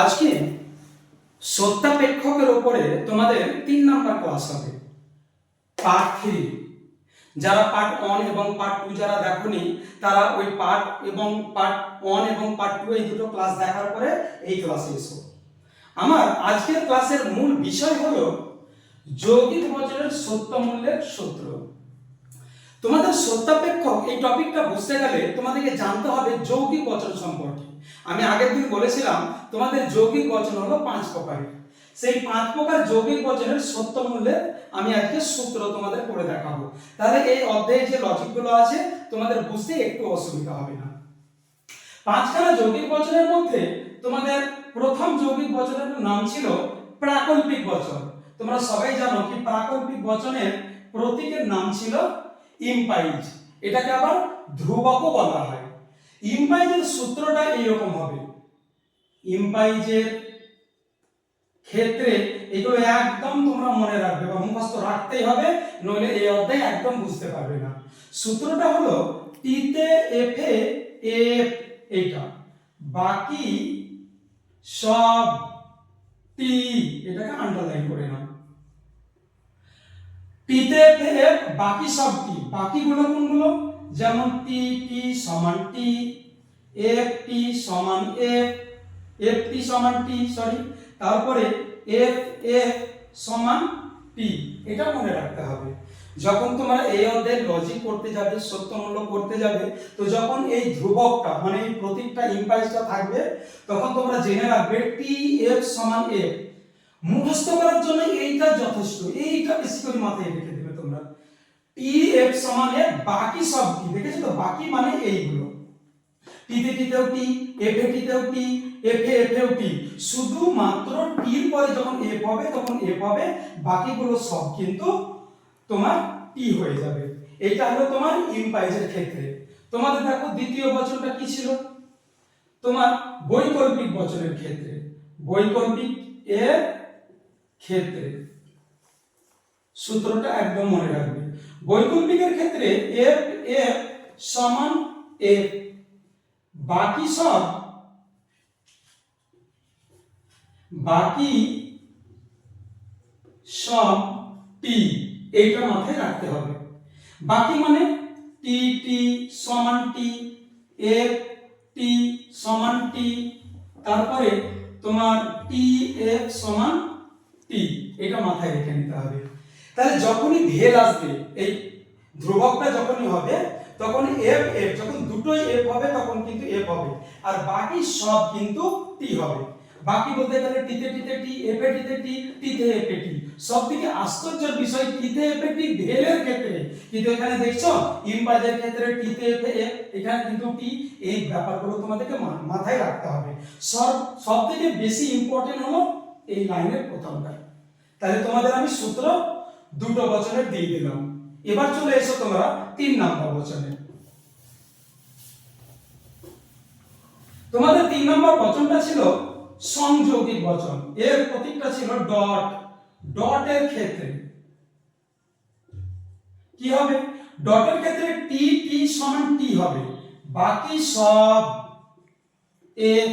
আজকে সত্যাপেক্ষকের উপরে তোমাদের তিন নাম্বার ক্লাস হবে। পার্ট থ্রি যারা পার্ট ওয়ান এবং পার্ট টু যারা দেখোনি, তারা ওই পার্ট এবং পার্ট ওয়ান এবং পার্ট টু এই দুটো ক্লাস দেখার পরে এই ক্লাসে এসো। আমার আজকের ক্লাসের মূল বিষয় হলো যৌগিক বচনের সত্য মূল্যের সূত্র। তোমাদের সত্যাপেক্ষ এই টপিকটা বুঝতে গেলে তোমাদেরকে জানতে হবে যৌগিক বচন সম্পর্কে। আমি আগের দিন বলেছিলাম, তোমাদের যৌগিক বচন হলো পাঁচ প্রকারের সেই পাঁচ প্রকার যৌগিক বচনের সত্য মূল্যের আমি আজকে সূত্র তোমাদের করে দেখাবো। তাহলে এই অধ্যায়ে যে লজিকগুলো আছে, তোমাদের বুঝতে একটু অসুবিধা হবে না। পাঁচখানা যৌগিক বচনের মধ্যে তোমাদের প্রথম যৌগিক বচনের নাম ছিল প্রাকল্পিক বচন। তোমরা সবাই জানো কি প্রাকল্পিক বচনের প্রতীকের নাম ছিল ইম্পাইজ এটাকে আবার ধ্রুবকও বলা হয়। ইম্পাইজের সূত্রটা এইরকম হবে। ইম্পাইজের ক্ষেত্রে এগুলো একদম তোমরা মনে রাখবে বা মুখস্থ রাখতেই হবে, নইলে এই অধ্যায় একদম বুঝতে পারবে না। সূত্রটা হলো টিতে এফে এফ এইটা বাকি সব টি এটাকে আন্ডারলাইন করে নাও। টিতে এফ বাকি সব টি বাকিগুলো কোনগুলো? যেমন টি টি সমান টি এফ টি সমান এফ এফ টি সমান টি সরি তারপরে এফ এফ সমান টি, এটা মনে রাখতে হবে। যখন তোমরা এই অধ্যায়ের লজিক করতে যাবে সত্যমূল্য করতে যাবে, তো যখন এই ধ্রুবকটা মানে এই প্রতীকটা ইম্পাইজটা থাকবে, তখন তোমরা জেনে রাখবে টি এফ সমান এফ মুখস্থ করার জন্য এইটা যথেষ্ট। এইটা বেশি করে মাথায় রেখে দেবে তোমরা। টি এফ সমান এফ বাকি সব কি দেখেছ তো? বাকি মানে এইগুলো। টিতে টিতেও টি এফ এ টিতেও টি এফ এ এফ এও টি শুধুমাত্র টির পরে যখন এফ হবে, তখন এফ হবে, বাকিগুলো সব কিন্তু তোমার টি হয়ে যাবে। এটা হলো তোমার ইম্পাইজের ক্ষেত্রে। তোমাদের দেখো, দ্বিতীয় বচনটা কি ছিল? তোমার বৈকল্পিক বচনের ক্ষেত্রে। বৈকল্পিক এর ক্ষেত্রে। সূত্রটা একদম মনে রাখবে। বৈকল্পিকের ক্ষেত্রে এফ এফ সমান এফ বাকি সব বাকি সব টি এইটা মাথায় রাখতে হবে। বাকি মানে টি টি সমান টি এফ টি সমান টি তারপরে তোমার টি এফ সমান টি এটা মাথায় রেখে নিতে হবে। তাহলে যখনই ভেল আসবে, এই ধ্রুবকটা যখনই হবে, তখন এফ এফ যখন দুটোই এফ হবে, তখন কিন্তু এফ হবে। আর বাকি সব কিন্তু টি হবে। বাকি বলতে গেলে টিতে টিতে টি এফে টিতে টি টিতে এফে টি সব থেকে আশ্চর্যের বিষয় টিতে এফে টি ভেলের ক্ষেত্রে। কিন্তু এখানে দেখছ ইম্পাজের ক্ষেত্রে টিতে এফে এখানে কিন্তু টি এই ব্যাপারগুলো তোমাদেরকে মাথায় রাখতে হবে। সব সব থেকে বেশি ইম্পর্টেন্ট হলো এই লাইনের প্রথমটা। তাহলে তোমাদের আমি সূত্র দুটো বচনের দিয়ে দিলাম। এবার চলে এসো তোমরা তিন নাম্বার বচনে। তোমাদের তিন নম্বর বচনটা ছিল সংযোগিক বচন। এর প্রতীকটা ছিল ডট। ডটের ক্ষেত্রে কি হবে? ডটের ক্ষেত্রে টি টি সমান টি হবে। বাকি সব এফ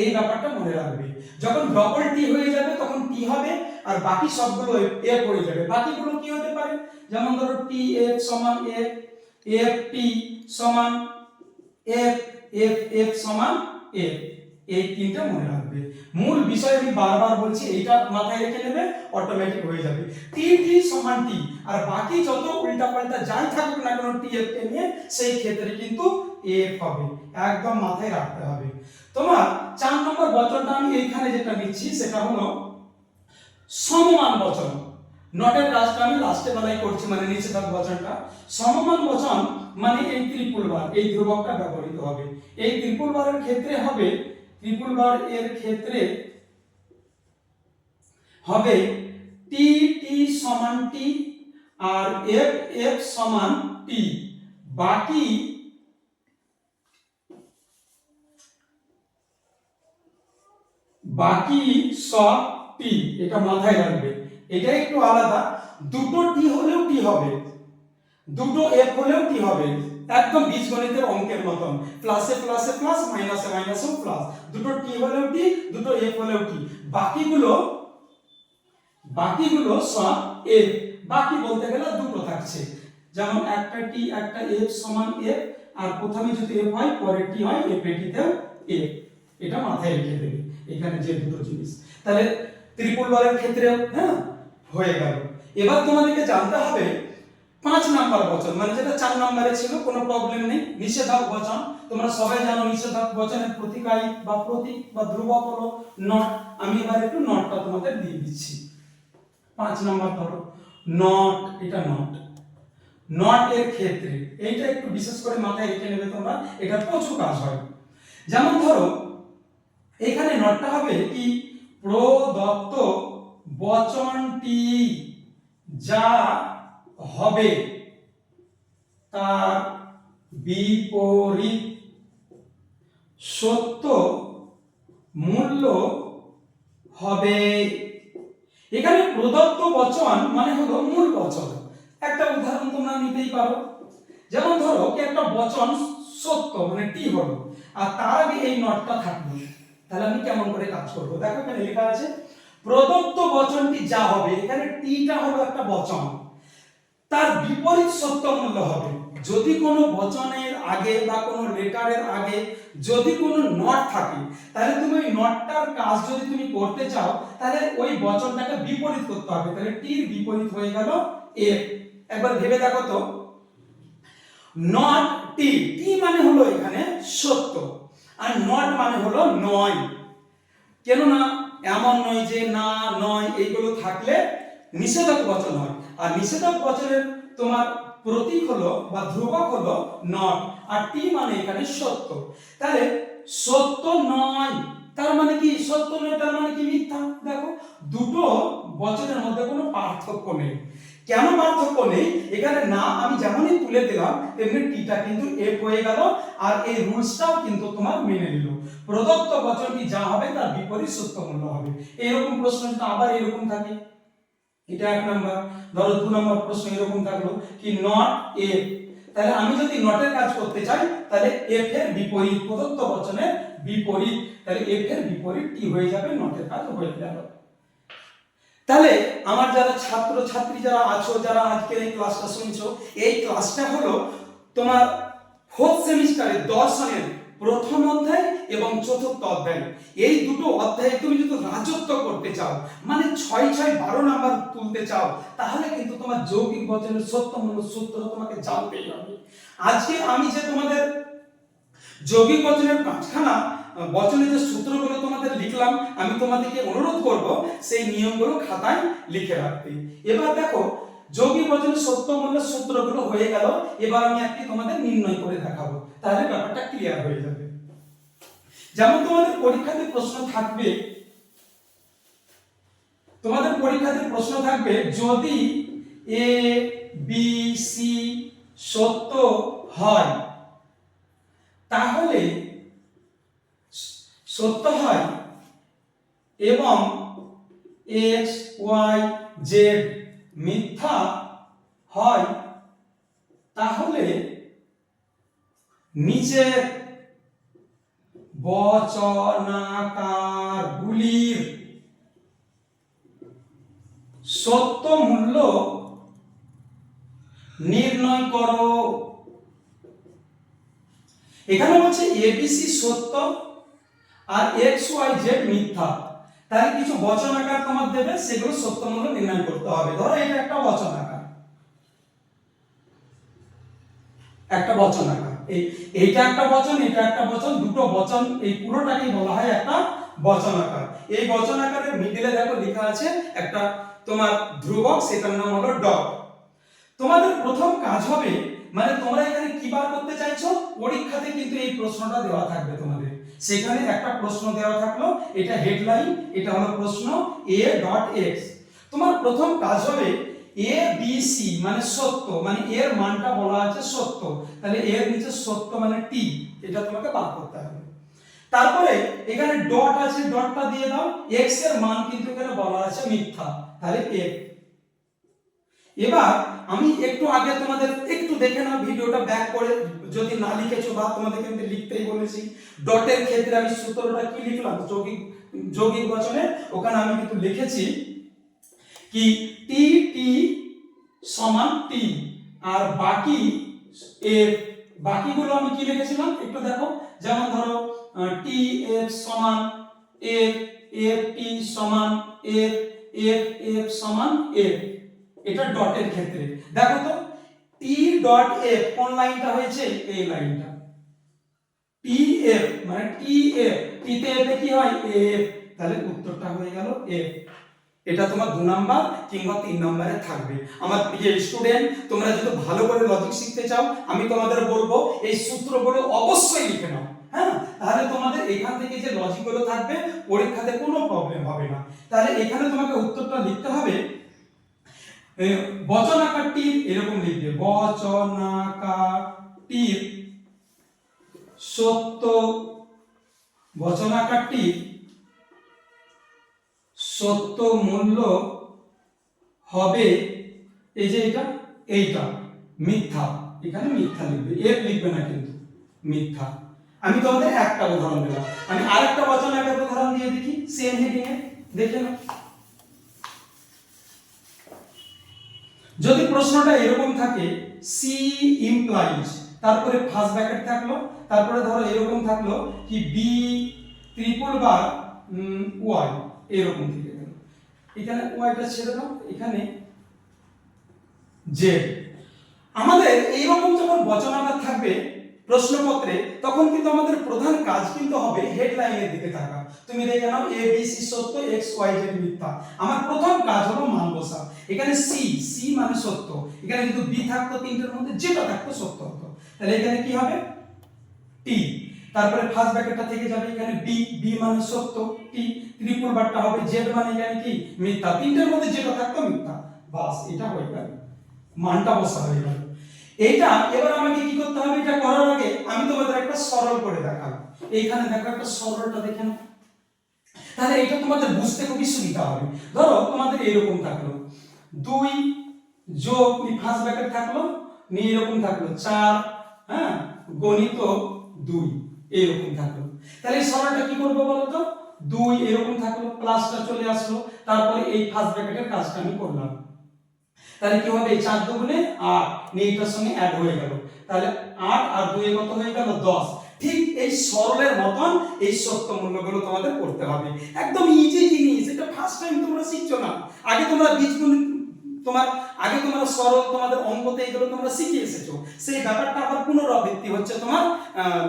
এই ব্যাপারটা মনে রাখবে। যখন ডবল টি হয়ে যাবে, তখন টি হবে আর বাকি সবগুলো এফ হয়ে যাবে। বাকিগুলো কি হতে পারে? যেমন ধরো টি এফ সমান এফ এফ টি সমান এফ এফ এফ সমান এফ এই তিনটা মনে রাখবে। মূল বিষয় আমি বারবার বলছি, এইটা মাথায় রেখে নেবে অটোমেটিক হয়ে যাবে। টি টি সমান টি আর বাকি যত উল্টা পাল্টা যাই থাকুক না কেন টি এফ কে নিয়ে, সেই ক্ষেত্রে কিন্তু এফ হবে। একদম মাথায় রাখতে হবে। তোমার চার নম্বর বচনটা আমি এইখানে যেটা নিচ্ছি, সেটা হলো সমমান বচন। নটের কাজটা আমি লাস্টে বেলায় করছি মানে নিচে থাক বচনটা। সমমান বচন মানে এই ত্রিপুল বার, এই ধ্রুবকটা ব্যবহৃত হবে। এই ত্রিপুল বারের ক্ষেত্রে হবে, ত্রিপুল বার এর ক্ষেত্রে হবে টি টি সমান টি আর এফ এফ সমান টি বাকি বাকি সব টি, এটা মাথায় রাখবে। এটা একটু আলাদা। দুটো টি হলেও টি হবে। দুটো এফ হলেও টি হবে। একদম বীজগণিতের অঙ্কের মতন। প্লাসে প্লাসে প্লাস মাইনাসে মাইনাসেও প্লাস দুটো টি হলেও টি, দুটো এফ হলেও টি। বাকিগুলো বাকিগুলো সব এফ বাকি বলতে গেলে দুটো থাকছে। যেমন একটা টি, একটা এফ সমান এফ আর প্রথমে যদি এফ হয় পরের টি হয় এফ এটিতেও এফ এটা মাথায় রেখে দেবে। এখানে যে দুটো জিনিস। তাহলে ত্রিপুল বলের ক্ষেত্রেও হ্যাঁ হয়ে গেল। এবার তোমাদেরকে জানতে হবে, পাঁচ নাম্বার বচন মানে যেটা চার নাম্বারে ছিল, কোনো প্রবলেম নেই। নিষেধক বচন, তোমরা সবাই জানো নিষেধক বচনের প্রতিকারী বা প্রতীক বা ধ্রুবক হলো নট আমি এবার একটু নটটা তোমাদের দিয়ে দিচ্ছি। পাঁচ নাম্বার ধরো নট এটা নট নট এর ক্ষেত্রে, এইটা একটু বিশেষ করে মাথায় রেখে নেবে তোমরা, এটা প্রচুর কাজ হয়। যেমন ধরো এখানে নটটা হবে কি? প্রদত্ত বচনটি যা হবে তার বিপরীত সত্য মূল্য হবে। এখানে প্রদত্ত বচন মানে হলো মূল বচন। একটা উদাহরণ তোমরা নিতেই পারো। যেমন ধরো একটা বচন সত্য মানে টি হলো, আর তার আগে এই নটটা থাকল। তাহলে আমি কেমন করে কাজ করব? দেখো এখানে লেখা আছে, প্রদত্ত বচনটি যা হবে, এখানে টিটা হলো একটা বচন, তার বিপরীত সত্য মূল্য হবে। যদি কোনো বচনের আগে বা কোনো লেটারের আগে যদি কোনো নট থাকে, তাহলে তুমি ওই নটটার কাজ যদি তুমি করতে চাও, তাহলে ওই বচনটাকে বিপরীত করতে হবে। তাহলে টির বিপরীত হয়ে গেল এ। একবার ভেবে দেখো তো। নট টি টি মানে হলো এখানে সত্য। আর নট মানে হলো নয়। কেননা এমন নয় যে না, নয়, এইগুলো থাকলে নিষেধক বচন হয়। আর নিষেধক বচনের তোমার প্রতীক হলো বা ধ্রুবক হলো নট আর টি মানে এখানে সত্য। তাহলে সত্য নয়, তার মানে কি? সত্য নয়, তার মানে কি মিথ্যা? দেখো, দুটো বচনের মধ্যে কোনো পার্থক্য নেই। কেন পার্থক্য নেই? এখানে না, আমি যেমনই তুলে দিলাম, তেমনি টিটা কিন্তু এফ হয়ে গেল, আর এই রুলসটাও কিন্তু তোমার মেনে নিল। প্রদত্ত বচনটি যা হবে তার বিপরীত সত্য মূল্য হবে। এরকম প্রশ্ন যদি আবার এরকম থাকে, এটা এক নাম্বার। ধরো দু নম্বর প্রশ্ন এরকম থাকল কি নট এফ তাহলে আমি যদি নটের কাজ করতে চাই, তাহলে এফ এর বিপরীত, প্রদত্ত বচনের বিপরীত, তাহলে এফ এর বিপরীত টি হয়ে যাবে নটের কাজ হয়ে গেল। তাহলে আমার যারা ছাত্র, ছাত্রী যারা আছো, যারা আজকের এই ক্লাসটা শুনছো, এই ক্লাসটা হলো তোমার ফোর্থ সেমিস্টারে দর্শনের প্রথম অধ্যায় এবং চতুর্থ অধ্যায়। এই দুটো অধ্যায়ে তুমি যদি রাজত্ব করতে চাও মানে ছয় ছয় বারো নাম্বার তুলতে চাও, তাহলে কিন্তু তোমার যৌগিক বচনের সত্যমূল্য সূত্র তোমাকে জানতেই হবে। আজকে আমি যে তোমাদের যৌগিক বচনের পাঁচখানা আহ, বচনের যে সূত্রগুলো তোমাদের লিখলাম আমি তোমাদেরকে অনুরোধ করব সেই নিয়মগুলো খাতায় লিখে রাখতে। এবার দেখো যৌগিক বচনের সত্য মূল্যের সূত্রগুলো হয়ে গেল এবার আমি একটি তোমাদের নির্ণয় করে দেখাবো। তাহলে ব্যাপারটা ক্লিয়ার হয়ে যাবে। যেমন তোমাদের পরীক্ষাতে প্রশ্ন থাকবে তোমাদের পরীক্ষাতে প্রশ্ন থাকবে যদি এ বি সি সত্য হয় তাহলে সত্য হয়? এবং এক্স ওয়াই জেড মিথ্যা হয়, তাহলে নিচের বচনাকারগুলির সত্য মূল্য নির্ণয় করো। এখানে বলছে এবিসি সত্য আর এক্স ওয়াই জেড মিথ্যা। তাহলে কিছু বচন আকার তোমার দেবে, সেগুলো সত্য মূল্য নির্ণয় করতে হবে। ধরো এটা একটা বচন আকার একটা বচন আকার এই এইটা একটা বচন, এটা একটা বচন, দুটো বচন, এই পুরোটাকেই বলা হয় একটা বচন আকার এই বচন আকারের মিডিলে দেখো লেখা আছে একটা তোমার ধ্রুবক, সেটার নাম হলো ডট তোমাদের প্রথম কাজ হবে মানে তোমরা এখানে কি বার করতে চাইছো? পরীক্ষাতে কিন্তু এই প্রশ্নটা দেওয়া থাকবে তোমাদের। সেখানে একটা প্রশ্ন দেওয়া থাকল, এটা হেডলাইন এটা হলো প্রশ্ন এ ডট এক্স তোমার প্রথম কাজ হবে এ বি সি মানে সত্য মানে এর মানটা বলা আছে সত্য। তাহলে এর নিচে সত্য মানে টি এটা তোমাকে বার করতে হবে। তারপরে এখানে ডট আছে ডটটা দিয়ে দাও। এক্সের মান কিন্তু এখানে বলা আছে মিথ্যা। তাহলে এফ এবার আমি একটু আগে তোমাদের একটু দেখে নাও, ভিডিওটা ব্যাক করে যদি না লিখেছো বা তোমাদেরকে আমি লিখতেই বলেছি। ডটের ক্ষেত্রে আমি সূত্রটা কি লিখলাম? যৌগিক যৌগিক বচনে। ওখানে আমি কিন্তু লিখেছি কি টি টি সমান টি আর বাকি এফ বাকিগুলো আমি কি লিখেছিলাম? একটু দেখো। যেমন ধরো টি এফ সমান এফ এফ টি সমান এফ এফ এফ সমান এফ এটা ডটের ক্ষেত্রে। দেখো তো টি ডট এফ কোন লাইনটা হয়েছে? এই লাইনটা টি। এফ মানে টি এফ টি তে এফ কি হয়? এফ তাহলে উত্তরটা হয়ে গেল এফ এটা তোমার দু নাম্বার কিংবা তিন নম্বরে থাকবে। আমার প্রিয় স্টুডেন্ট তোমরা যদি ভালো করে লজিক শিখতে চাও, আমি তোমাদের বলব, এই সূত্রগুলো অবশ্যই লিখে নাও। হ্যাঁ? তাহলে তোমাদের এখান থেকে যে লজিকগুলো থাকবে, পরীক্ষাতে কোনো প্রবলেম হবে না। তাহলে এখানে তোমাকে উত্তরটা লিখতে হবে এ, বচনাকারটির এরকম লিখবে বচনাকারটির সত্য বচনাকারটির সত্য মূল্য হবে এই যে এটা এইটা মিথ্যা এখানে মিথ্যা লিখবে এর লিখবে না কিন্তু মিথ্যা। আমি তোমাদের একটা উদাহরণ দিলাম আমি আরেকটা বচন একটা উদাহরণ দিয়ে দেখি সেম হেডিং এ দেখে নাও। যদি প্রশ্নটা এরকম থাকে সি ইমপ্লাইজ তারপরে ফার্স্ট ব্র্যাকেট থাকল, তারপরে ধরো এরকম থাকল কি বি ট্রিপল বার ওয়াই এরকম থেকে গেল। এখানে ওয়াইটা ছেড়ে দাও, এখানে জেড আমাদের এইরকম যখন বচনাটা থাকবে প্রশ্নপত্রে, তখন কিন্তু আমাদের প্রধান কাজ কিন্তু হবে হেডলাইনের দিকে থাকা। তুমি দেখে নাও এ বি সি সত্য এক্স ওয়াই জেড মিথ্যা। আমার প্রথম কাজ হলো মান বসা। এখানে সি সি মানে সত্য। এখানে কিন্তু বি থাকতো তিনটের মধ্যে, যেটা থাকতো সত্য হতো। তাহলে এখানে কি হবে? টি তারপরে ফার্স্ট ব্র্যাকেটটা থেকে যাবে এখানে বি বি মানে সত্য টি ত্রিপুল বারটা হবে জেড মানে এখানে কি? মিথ্যা। তিনটের মধ্যে যেটা থাকতো মিথ্যা। বাস, এটা হয়ে গেল। মানটা বসা হয়ে গেল। এইটা এবার আমাকে কি করতে হবে? এটা করার আগে আমি তোমাদের একটা সরল করে দেখাবো। এইখানে দেখো একটা সরলটা দেখে নাও। তাহলে এটা তোমাদের বুঝতে খুবই সুবিধা হবে। ধরো তোমাদের এরকম থাকল। দুই যোগ ফার্স্ট ব্র্যাকেট থাকল, নিয়ে এরকম থাকল চার হ্যাঁ? গণিত দুই, এরকম থাকল। তাহলে এই সরলটা কি করব বলো তো? দুই এরকম থাকল প্লাসটা চলে আসলো। তারপরে এই ফার্স্ট ব্র্যাকেটের কাজটা আমি করলাম। তাহলে কি হবে? চার দুগুণে আট। এটার সঙ্গে অ্যাড হয়ে গেল। তাহলে আট আর দুই কত হয়ে গেল? দশ। ঠিক এই সরলের মতন এই সত্য মূল্যগুলো তোমাদের করতে হবে। একদম ইজি জিনিস। এটা ফার্স্ট টাইম তোমরা শিখছো না। আগে তোমরা বীজগণিত, তোমার, আগে তোমরা সরল তোমাদের অঙ্কতে এগুলো তোমরা শিখে এসেছ। সেই ব্যাপারটা আবার পুনরাবৃত্তি হচ্ছে তোমার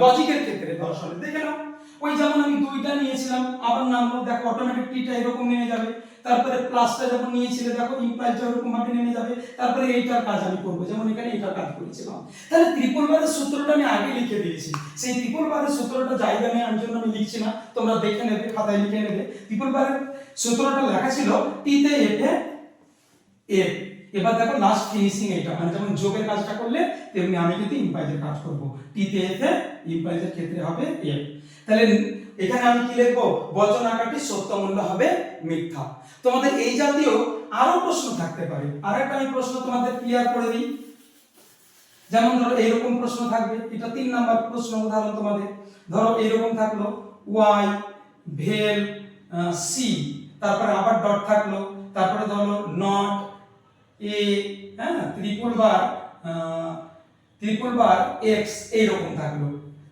লজিকের ক্ষেত্রে দর্শনে। দেখে নাও। ওই যেমন আমি দুইটা নিয়েছিলাম, আবার নামলো দেখো অটোমেটিক টিটা এরকম নেমে যাবে। তারপরে প্লাসটা যখন নিয়েছিলে, দেখো ইমপ্লাইজটা এরকম ভাবে নেমে যাবে, তারপরে এইটার কাজ আমি করব। যেমন এখানে এইটার কাজ করেছিলাম। তাহলে ত্রিপল বারের সূত্রটা আমি আগে লিখে দিয়েছি। সেই ত্রিপল বারের সূত্রটা জায়গা আমি জন্য আমি লিখছি না। তোমরা দেখে নেবে, খাতায় লিখে নেবে। ত্রিপল বারের সূত্রটা লেখা ছিল টিতে এফে এফ এবার দেখো লাস্ট ফিনিশিং এটা মানে যেমন যোগের কাজটা করলে, তেমনি আমি কিন্তু ইমপ্লাইজের কাজ করব। টিতে এফ এ ইমপ্লাইজের ক্ষেত্রে হবে এফ তাহলে এখানে আমি কি লিখব? বচন আকারটি সত্য মূল্য হবে মিথ্যা। তোমাদের এই জাতীয় আরও প্রশ্ন থাকতে পারে। আর একটা আমি প্রশ্ন তোমাদের ক্লিয়ার করে দিই। যেমন ধরো এইরকম প্রশ্ন থাকবে। এটা তিন নাম্বার প্রশ্ন উদাহরণ তোমাদের। ধরো এইরকম থাকল ওয়াই, ভেল সি। তারপরে আবার ডট থাকল। তারপরে ধরো নট, এ হ্যাঁ triple bar triple bar X এইরকম থাকল।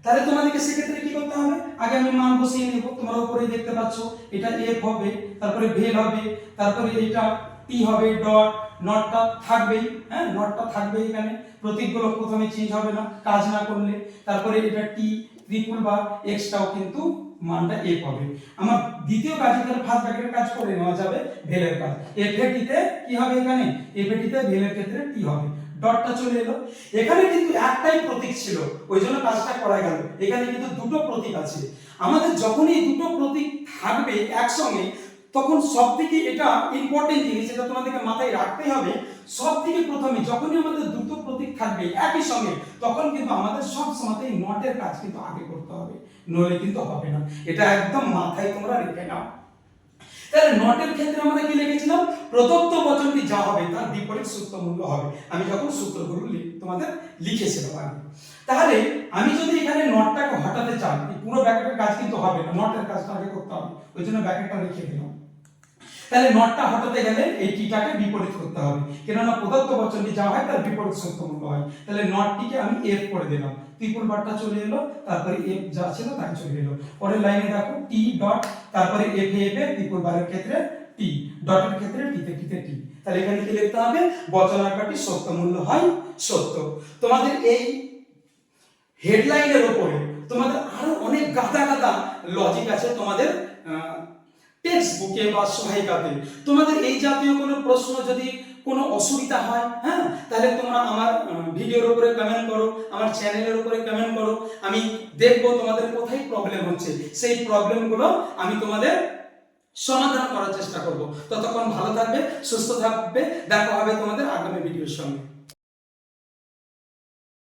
তাহলে তোমাদেরকে সেক্ষেত্রে কি করতে হবে? আগে আমি মান বসিয়ে নেব, তোমরা উপরে দেখতে পাচ্ছ, এটা এফ হবে, তারপরে ভেল হবে, তারপরে এটা টি হবে ডট নটটা থাকবেই হ্যাঁ নটটা থাকবে এখানে। প্রতীকগুলো প্রথমে চেঞ্জ হবে না, কাজ না করলে। তারপরে এটা টি ত্রিপুল বা এক্সটাও কিন্তু মানটা এফ হবে আমার দ্বিতীয় কাজ এখানে ফার্স্ট ব্র্যাকেটের কাজ করে নেওয়া যাবে, ভেলের কাজ। এফ এ টিতে কি হবে এখানে? এফ ভেলের ক্ষেত্রে টি হবে। ডটটা চলে এলো। এখানে কিন্তু একটাই প্রতীক ছিল, ওই জন্য কাজটা করা গেল। এখানে কিন্তু দুটো প্রতীক আছে। আমাদের যখনই দুটো প্রতীক থাকবে একসঙ্গে, তখন সব থেকে এটা ইম্পর্টেন্ট জিনিস এটা তোমাদেরকে মাথায় রাখতে হবে সব থেকে প্রথমে যখনই আমাদের দুটো প্রতীক থাকবে একই সঙ্গে, তখন কিন্তু আমাদের সব সময়তেই নটের কাজ কিন্তু আগে করতে হবে, নইলে কিন্তু হবে না। এটা একদম মাথায় তোমরা রেখে নাও। তাহলে নটের ক্ষেত্রে আমরা কি লিখেছিলাম? প্রদত্ত বচনটি যা হবে তার বিপরীত সূত্র মূল্য হবে। আমি যখন সূত্রগুলো তোমাদের লিখেছিলাম তাহলে আমি যদি এখানে নটটাকে হটাতে চাই পুরো ব্যাকেটের কাজ কিন্তু হবে না, নটের কাজটা আগে করতে হবে, ওই জন্য ব্যাকেটটা লিখে দিলাম। তাহলে নটটা হটাতে গেলে এই টিটাকে বিপরীত করতে হবে, কেননা প্রদত্ত বচনটি যা হয় তার বিপরীত সত্য মূল্য হয়। তাহলে নটটিকে আমি এফ করে দিলাম, ত্রিপুল বারটা চলে এলো, তারপরে এফ যা ছিল তাই চলে এলো। পরের লাইনে দেখো টি ডট তারপরে এফ এফ এ ত্রিপুল বারের ক্ষেত্রে টি ডটের ক্ষেত্রে টিতে টিতে টি তাহলে এখানে কি লিখতে হবে? বচন আকারটি সত্য মূল্য হয় সত্য। তোমাদের এই হেডলাইনের উপরে তোমাদের আরও অনেক গাদা গাদা লজিক আছে তোমাদের টেক্সট বুকে বা সহায়িকাতে। তোমাদের এই জাতীয় কোনো প্রশ্ন যদি কোনো অসুবিধা হয় হ্যাঁ তাহলে তোমরা আমার ভিডিওর উপরে কমেন্ট করো, আমার চ্যানেলের উপরে কমেন্ট করো। আমি দেখব তোমাদের কোথায় প্রবলেম হচ্ছে। সেই প্রবলেমগুলো আমি তোমাদের সমাধান করার চেষ্টা করব। ততক্ষণ ভালো থাকবে, সুস্থ থাকবে। দেখা হবে তোমাদের আগামী ভিডিওর সঙ্গে।